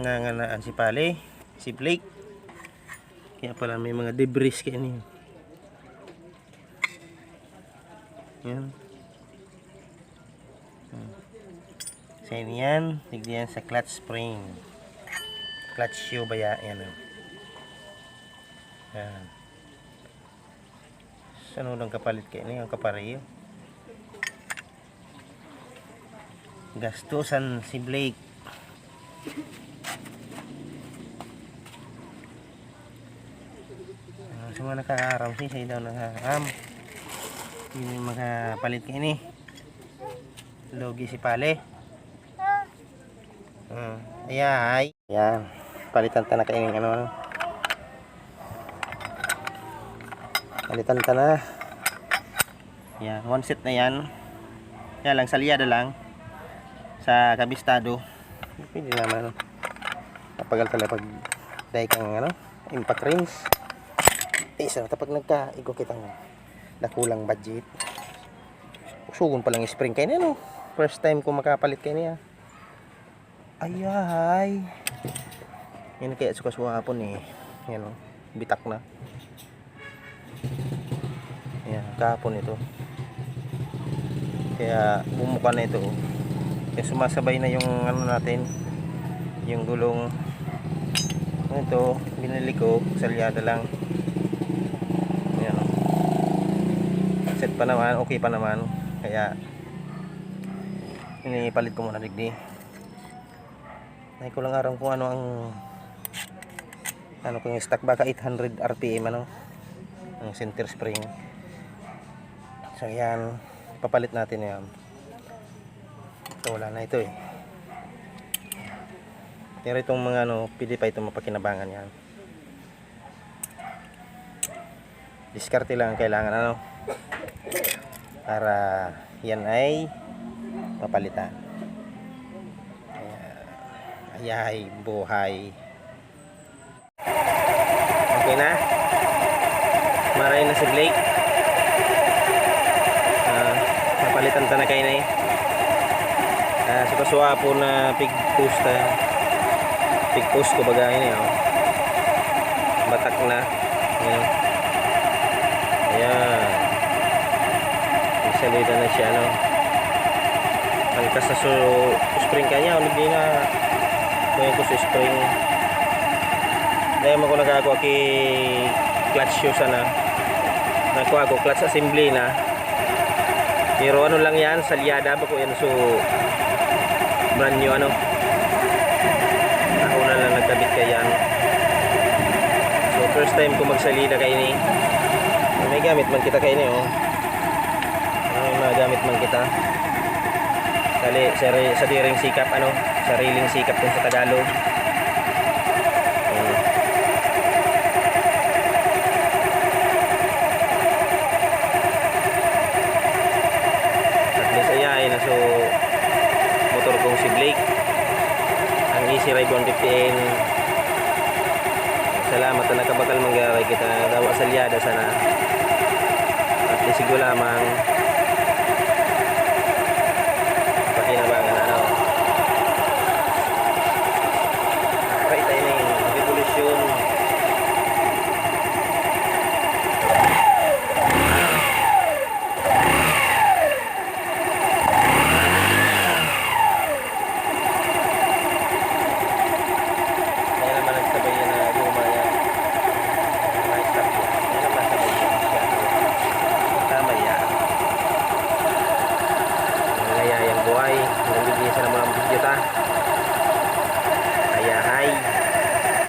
nanganaan si Pale, si Blake. Kaya pala may mga debris kaya niyo. Yan. Sa yan, tignan sa clutch spring. Clutch shoe ba ya? Yan. oh. Yan. Lang kapalit kayo niyo? Ang kapareyo. Gastusan si Blake. Ah, sa mga nakakaram siya, siya daw nakakaram. Hindi makapalit kayo ni. Logi si Pale. Hmm. Ayay. Yan. Palitan ta na ng ano. ano. Palitan ta na. Yan. One set na yan. Yan lang. Salyada lang. Sa kabistado. Pwede naman. Ano. Kapagal talaga pag dahil kang ano. Impact rings. Eh, isa na pag nagka-igo kitang nakulang budget. Sugon pa lang yung spring kayo niya, no? First time ko makapalit kayo niya. Ayay. Yan kaya suka hapon eh. Yan o. Bitak na. Yan, kahapon ito. Kaya bumuka na ito. Kaya sumasabay na yung ano natin. Yung gulong. Ito, binili ko. Salyada lang. Yan. Set pa naman. Okay pa naman. Kaya inipalit ko muna digdi. Nay ko lang aram kung ano ang ano kung yung stock baka 800 RPM ano ang center spring. So yan, papalit natin yan. Ito wala na ito eh. Pero itong mga ano, pili pa itong mapakinabangan yan. Diskarte lang ang kailangan ano para yan ay mapalitan. Ayay, buhay. Okay na? Maray na si Blake. Ah, napalitan ta na kayo na eh. Ah, sa kaswa po na pig post Pig post ko baga yun eh. Oh. Batak na. Ayan. Ayan. May salida na siya no. Angkas na so spring kanya. Ulit din na ngayon ko sa spring dahil mo ko nagagawa ki clutch shoes na nagkuha ko clutch assembly na pero ano lang yan salyada ba ko yan so brand new ano ako na lang nagkabit ka yan. So first time ko magsalida kay ni. May gamit man kita kay ni oh. May mga gamit man kita? Sali, sari, sa diring sikap ano? Sariling sikap kung sa Tagalog Ayan. at least ayayin na so motor kong si Blake ang Easy Ride 150N salamat na nakabakal manggaray kita. Dawa salyada sana. At least sigo lamang pakinabangan ano Right tayo na yung revolusyon. Kaya naman nagsabay yan na luma yan. May stop yan. Kaya naman sabay yan siya. Tama yan. Ang